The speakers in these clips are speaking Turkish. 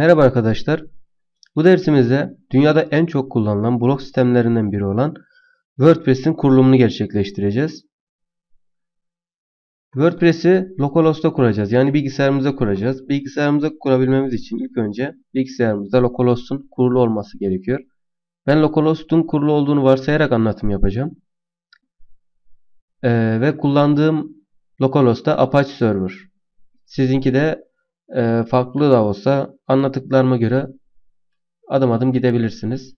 Merhaba arkadaşlar. Bu dersimizde dünyada en çok kullanılan blog sistemlerinden biri olan WordPress'in kurulumunu gerçekleştireceğiz. WordPress'i localhost'ta kuracağız. Yani bilgisayarımıza kuracağız. Bilgisayarımıza kurabilmemiz için ilk önce bilgisayarımızda localhost'un kurulu olması gerekiyor. Ben localhost'un kurulu olduğunu varsayarak anlatım yapacağım. Ee, ve kullandığım localhost'ta Apache Server. Sizinki de e, farklı da olsa anlattıklarıma göre adım adım gidebilirsiniz.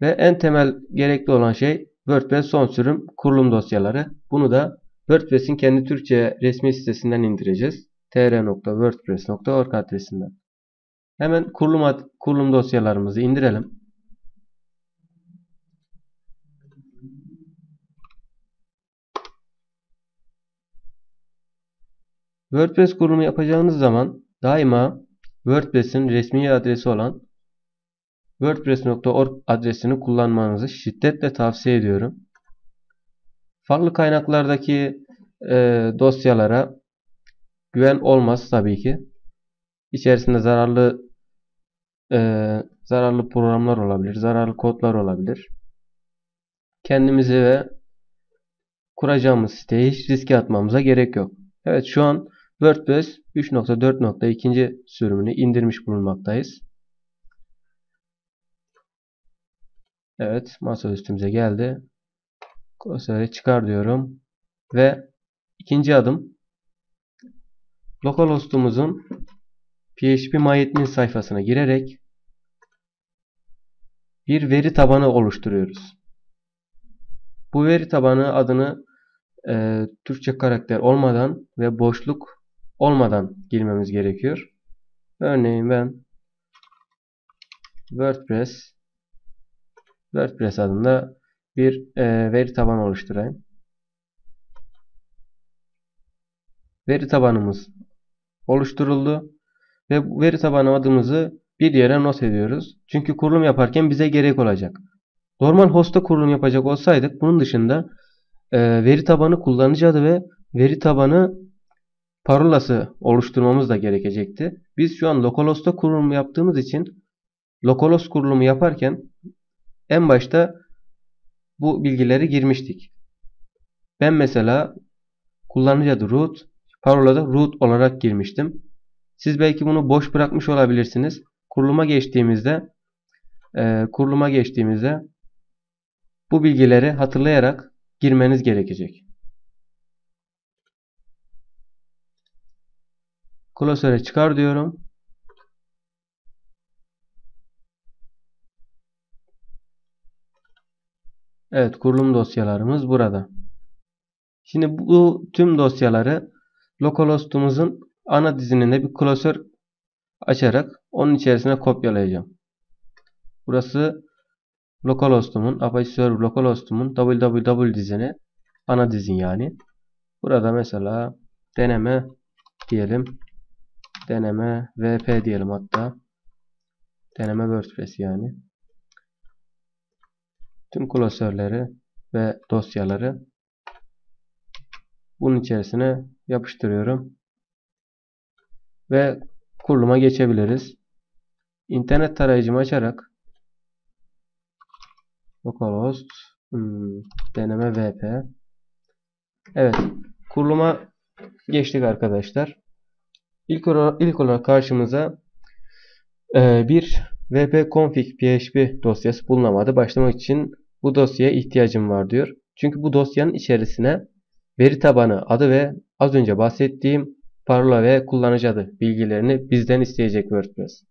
Ve en temel gerekli olan şey WordPress son sürüm kurulum dosyaları. Bunu da WordPress'in kendi Türkçe resmi sitesinden indireceğiz. tr.wordpress.org adresinden. Hemen kurulum, kurulum dosyalarımızı indirelim. WordPress kurulumu yapacağınız zaman daima WordPress'in resmi adresi olan wordpress.org adresini kullanmanızı şiddetle tavsiye ediyorum. Farklı kaynaklardaki e, dosyalara güven olmaz tabii ki. İçerisinde zararlı e, zararlı programlar olabilir, zararlı kodlar olabilir. Kendimizi ve kuracağımız siteyi hiç riske atmamıza gerek yok. Evet şu an WordPress 3.4.2. sürümünü indirmiş bulunmaktayız. Evet masa üstümüze geldi. Klasörü çıkar diyorum. Ve ikinci adım localhost'umuzun PHP MyAdmin sayfasına girerek bir veri tabanı oluşturuyoruz. Bu veri tabanı adını e, Türkçe karakter olmadan ve boşluk olmadan girmemiz gerekiyor. Örneğin ben WordPress WordPress adında bir e, veri tabanı oluşturayım. Veri tabanımız oluşturuldu ve veri tabanı adımızı bir yere not ediyoruz. Çünkü kurulum yaparken bize gerek olacak. Normal host'ta kurulum yapacak olsaydık bunun dışında e, veri tabanı kullanıcı adı ve veri tabanı parolası oluşturmamız da gerekecekti. Biz şu an localhost'ta kurulum yaptığımız için localhost kurulumu yaparken en başta bu bilgileri girmiştik. Ben mesela kullanıcı adı root, parola da root olarak girmiştim. Siz belki bunu boş bırakmış olabilirsiniz. Kuruluma geçtiğimizde e, kuruluma geçtiğimizde bu bilgileri hatırlayarak girmeniz gerekecek. Klasöre çıkar diyorum. Evet kurulum dosyalarımız burada. Şimdi bu tüm dosyaları localhost'umuzun ana dizininde bir klasör açarak onun içerisine kopyalayacağım. Burası localhost'umun Apache Server localhost'umun www dizini ana dizin yani. Burada mesela deneme diyelim deneme vp diyelim hatta. Deneme WordPress yani. Tüm klasörleri ve dosyaları bunun içerisine yapıştırıyorum. Ve kuruluma geçebiliriz. İnternet tarayıcımı açarak localhost hmm, deneme vp Evet. Kuruluma geçtik arkadaşlar. İlk olarak, ilk olarak karşımıza e, bir wp-config php dosyası bulunamadı. Başlamak için bu dosyaya ihtiyacım var diyor. Çünkü bu dosyanın içerisine veri tabanı adı ve az önce bahsettiğim parola ve kullanıcı adı bilgilerini bizden isteyecek WordPress.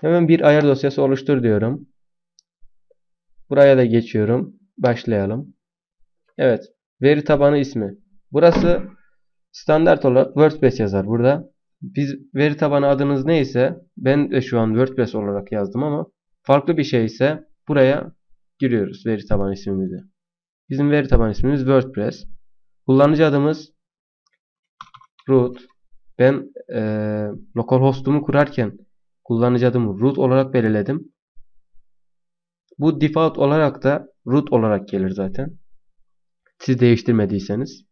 Hemen bir ayar dosyası oluştur diyorum. Buraya da geçiyorum. Başlayalım. Evet. Veri tabanı ismi. Burası Standart olarak WordPress yazar burada. Biz veri tabanı adınız neyse ben de şu an WordPress olarak yazdım ama farklı bir şey ise buraya giriyoruz veri tabanı ismimizi. Bizim veri tabanı ismimiz WordPress. Kullanıcı adımız root. Ben e, localhost'umu kurarken kullanıcı adımı root olarak belirledim. Bu default olarak da root olarak gelir zaten. Siz değiştirmediyseniz.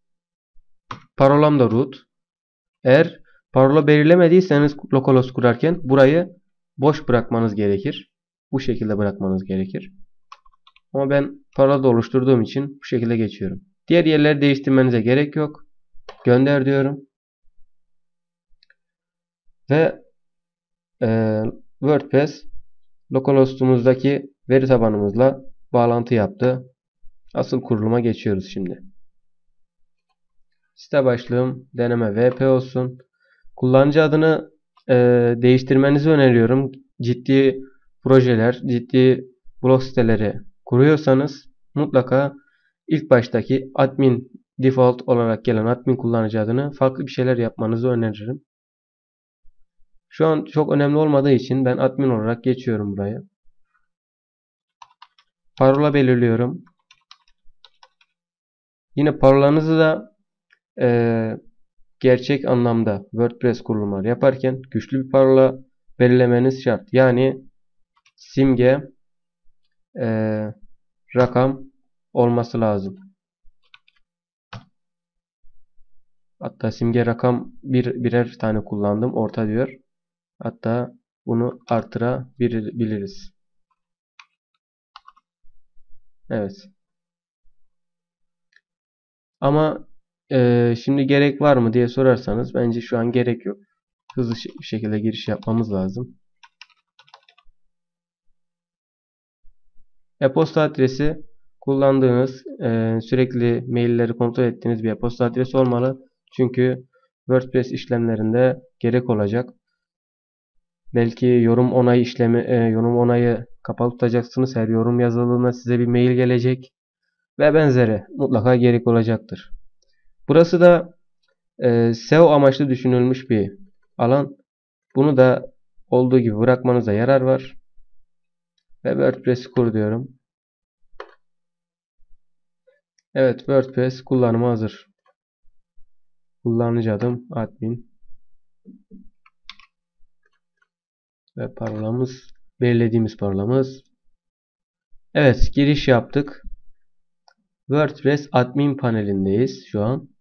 Parolam da root. Eğer Parola belirlemediyseniz localhost kurarken burayı boş bırakmanız gerekir. Bu şekilde bırakmanız gerekir. Ama ben parola da oluşturduğum için bu şekilde geçiyorum. Diğer yerleri değiştirmenize gerek yok. Gönder diyorum. Ve e, WordPress localhost'umuzdaki veri tabanımızla bağlantı yaptı. Asıl kuruluma geçiyoruz şimdi. Site başlığım deneme VP olsun. Kullanıcı adını e, değiştirmenizi öneriyorum. Ciddi projeler, ciddi blog siteleri kuruyorsanız mutlaka ilk baştaki admin default olarak gelen admin kullanıcı adını farklı bir şeyler yapmanızı öneririm. Şu an çok önemli olmadığı için ben admin olarak geçiyorum buraya. Parola belirliyorum. Yine parolanızı da e, gerçek anlamda WordPress kurulumları yaparken güçlü bir parola belirlemeniz şart. Yani simge e, rakam olması lazım. Hatta simge rakam bir, birer tane kullandım. Orta diyor. Hatta bunu artırabiliriz. Evet. Ama e, şimdi gerek var mı diye sorarsanız bence şu an gerek yok. Hızlı bir şekilde giriş yapmamız lazım. E-posta adresi kullandığınız e, sürekli mailleri kontrol ettiğiniz bir e-posta adresi olmalı. Çünkü WordPress işlemlerinde gerek olacak. Belki yorum onay işlemi, e, yorum onayı kapalı tutacaksınız. Her yorum yazıldığında size bir mail gelecek ve benzeri mutlaka gerek olacaktır. Burası da e, SEO amaçlı düşünülmüş bir alan. Bunu da olduğu gibi bırakmanıza yarar var. Ve WordPress kur diyorum. Evet WordPress kullanıma hazır. Kullanıcı adım admin. Ve parolamız belirlediğimiz parolamız. Evet giriş yaptık. WordPress admin panelindeyiz şu an.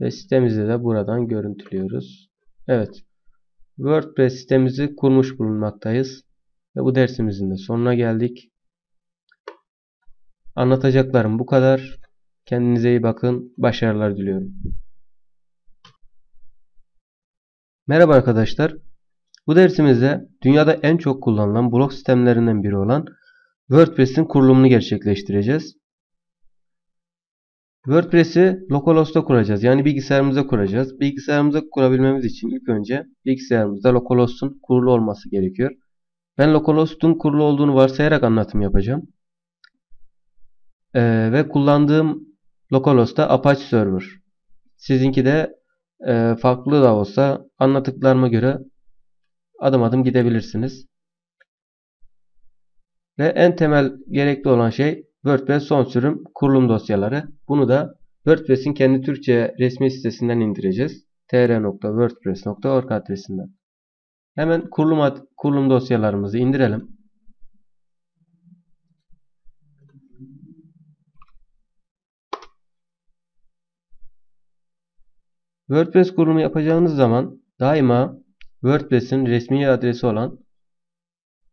Ve sitemizi de buradan görüntülüyoruz. Evet. WordPress sitemizi kurmuş bulunmaktayız. Ve bu dersimizin de sonuna geldik. Anlatacaklarım bu kadar. Kendinize iyi bakın. Başarılar diliyorum. Merhaba arkadaşlar. Bu dersimizde dünyada en çok kullanılan blog sistemlerinden biri olan WordPress'in kurulumunu gerçekleştireceğiz. WordPress'i localhost'ta kuracağız. Yani bilgisayarımıza kuracağız. Bilgisayarımıza kurabilmemiz için ilk önce bilgisayarımızda localhost'un kurulu olması gerekiyor. Ben localhost'un kurulu olduğunu varsayarak anlatım yapacağım. Ee, ve kullandığım localhost'ta Apache Server. Sizinki de e, farklı da olsa anlattıklarıma göre adım adım gidebilirsiniz. Ve en temel gerekli olan şey WordPress son sürüm kurulum dosyaları. Bunu da WordPress'in kendi Türkçe resmi sitesinden indireceğiz. tr.wordpress.org adresinden. Hemen kurulum, kurulum dosyalarımızı indirelim. WordPress kurulumu yapacağınız zaman daima WordPress'in resmi adresi olan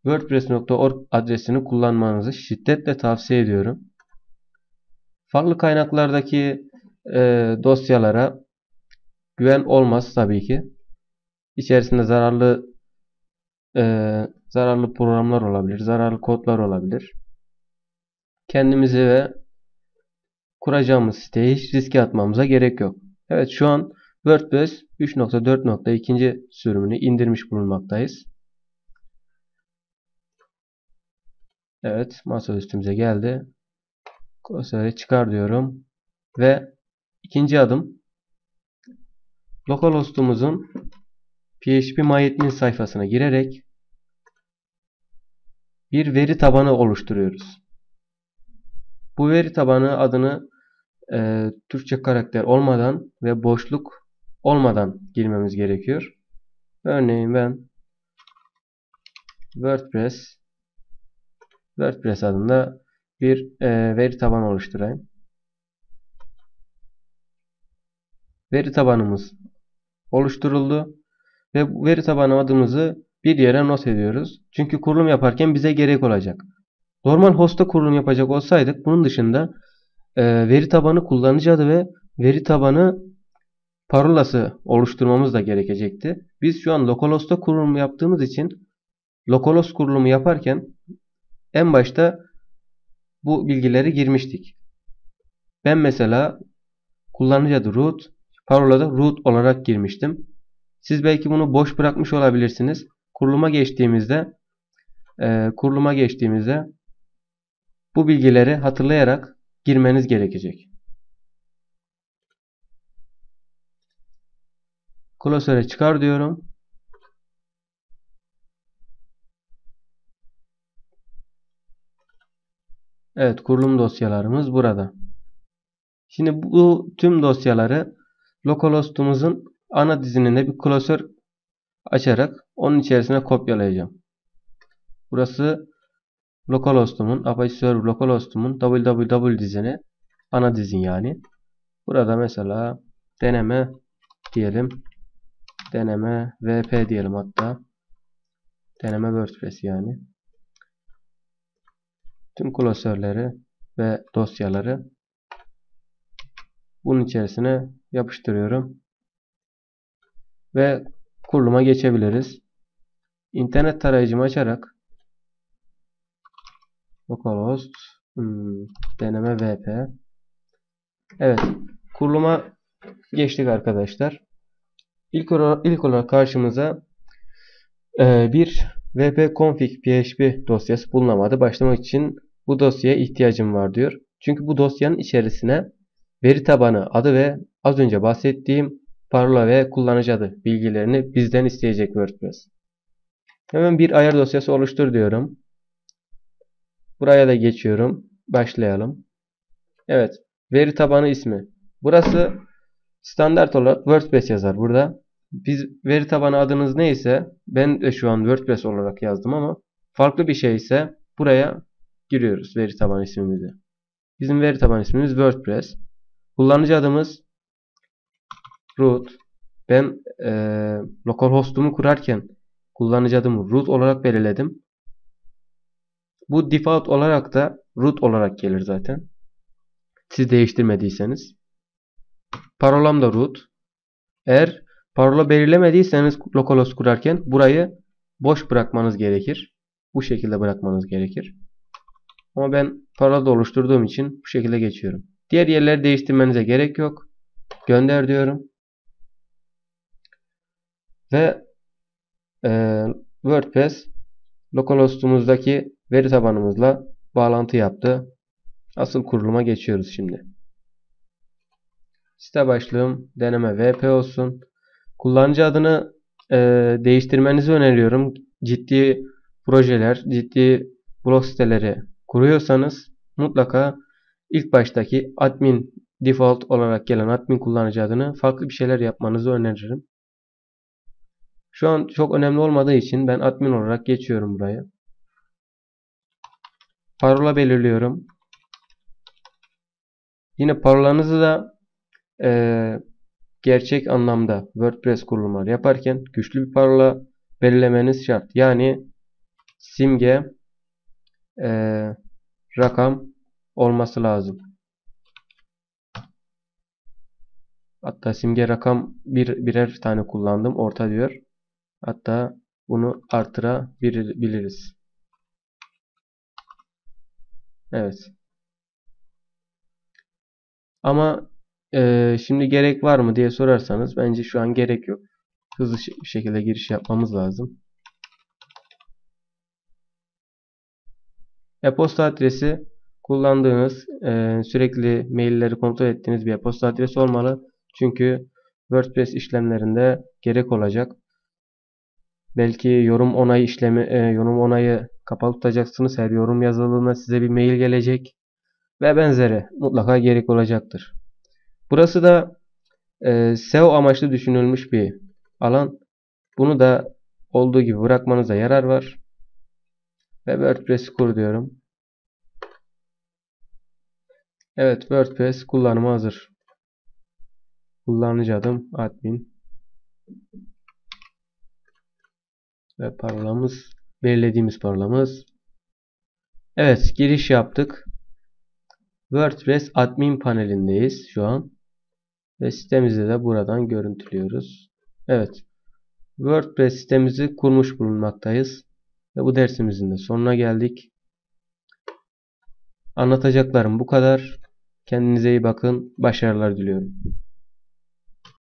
wordpress.org adresini kullanmanızı şiddetle tavsiye ediyorum. Farklı kaynaklardaki e, dosyalara güven olmaz tabii ki. İçerisinde zararlı e, zararlı programlar olabilir, zararlı kodlar olabilir. Kendimizi ve kuracağımız siteye hiç riske atmamıza gerek yok. Evet şu an WordPress 3.4.2. sürümünü indirmiş bulunmaktayız. Evet masa üstümüze geldi. Klasörü çıkar diyorum. Ve ikinci adım localhost'umuzun PHP MyAdmin sayfasına girerek bir veri tabanı oluşturuyoruz. Bu veri tabanı adını e, Türkçe karakter olmadan ve boşluk olmadan girmemiz gerekiyor. Örneğin ben WordPress WordPress adında bir e, veri tabanı oluşturayım. Veri tabanımız oluşturuldu. Ve veri tabanı adımızı bir yere not ediyoruz. Çünkü kurulum yaparken bize gerek olacak. Normal host'ta kurulum yapacak olsaydık bunun dışında e, veri tabanı kullanıcı adı ve veri tabanı parolası oluşturmamız da gerekecekti. Biz şu an localhost'ta kurulum yaptığımız için localhost kurulumu yaparken en başta bu bilgileri girmiştik. Ben mesela kullanıcı adı root, parola da root olarak girmiştim. Siz belki bunu boş bırakmış olabilirsiniz. Kuruluma geçtiğimizde e, kuruluma geçtiğimizde bu bilgileri hatırlayarak girmeniz gerekecek. Klasöre çıkar diyorum. Evet kurulum dosyalarımız burada. Şimdi bu tüm dosyaları localhost'umuzun ana dizininde bir klasör açarak onun içerisine kopyalayacağım. Burası localhost'umun, Apache Server localhost'umun www dizini, ana dizin yani. Burada mesela deneme diyelim. Deneme vp diyelim hatta. Deneme WordPress yani. Tüm klasörleri ve dosyaları bunun içerisine yapıştırıyorum. Ve kuruluma geçebiliriz. İnternet tarayıcımı açarak localhost hmm, deneme vp Evet. Kuruluma geçtik arkadaşlar. İlk olarak, ilk olarak karşımıza e, bir wp-config php dosyası bulunamadı. Başlamak için bu dosyaya ihtiyacım var diyor. Çünkü bu dosyanın içerisine veri tabanı adı ve az önce bahsettiğim parola ve kullanıcı adı bilgilerini bizden isteyecek WordPress. Hemen bir ayar dosyası oluştur diyorum. Buraya da geçiyorum. Başlayalım. Evet. Veri tabanı ismi. Burası standart olarak WordPress yazar burada. Biz veri tabanı adınız neyse ben de şu an WordPress olarak yazdım ama farklı bir şey ise buraya giriyoruz veri tabanı ismimizi. Bizim veri tabanı ismimiz WordPress. Kullanıcı adımız root. Ben e, localhost'umu kurarken kullanıcı adımı root olarak belirledim. Bu default olarak da root olarak gelir zaten. Siz değiştirmediyseniz. Parolam da root. Eğer parola belirlemediyseniz localhost kurarken burayı boş bırakmanız gerekir. Bu şekilde bırakmanız gerekir. Ama ben parola da oluşturduğum için bu şekilde geçiyorum. Diğer yerleri değiştirmenize gerek yok. Gönder diyorum. Ve e, WordPress localhost'umuzdaki veri tabanımızla bağlantı yaptı. Asıl kuruluma geçiyoruz şimdi. Site başlığım deneme VP olsun. Kullanıcı adını e, değiştirmenizi öneriyorum. Ciddi projeler, ciddi blog siteleri kuruyorsanız mutlaka ilk baştaki admin default olarak gelen admin kullanıcı adını farklı bir şeyler yapmanızı öneririm. Şu an çok önemli olmadığı için ben admin olarak geçiyorum buraya. Parola belirliyorum. Yine parolanızı da e, gerçek anlamda WordPress kurulumları yaparken güçlü bir parola belirlemeniz şart. Yani simge e, rakam olması lazım. Hatta simge rakam bir, birer tane kullandım. Orta diyor. Hatta bunu artırabiliriz. Evet. Ama e, şimdi gerek var mı diye sorarsanız bence şu an gerek yok. Hızlı bir şekilde giriş yapmamız lazım. E-posta adresi kullandığınız e, sürekli mailleri kontrol ettiğiniz bir e-posta adresi olmalı. Çünkü WordPress işlemlerinde gerek olacak. Belki yorum onay işlemi, e, yorum onayı kapalı tutacaksınız. Her yorum yazıldığında size bir mail gelecek ve benzeri mutlaka gerek olacaktır. Burası da e, SEO amaçlı düşünülmüş bir alan. Bunu da olduğu gibi bırakmanıza yarar var. Ve WordPress kur diyorum. Evet WordPress kullanıma hazır. Kullanıcı adım admin. Ve parolamız belirlediğimiz parolamız. Evet giriş yaptık. WordPress admin panelindeyiz şu an. Ve sitemizi de buradan görüntülüyoruz. Evet. WordPress sitemizi kurmuş bulunmaktayız. Ve bu dersimizin de sonuna geldik. Anlatacaklarım bu kadar. Kendinize iyi bakın. Başarılar diliyorum.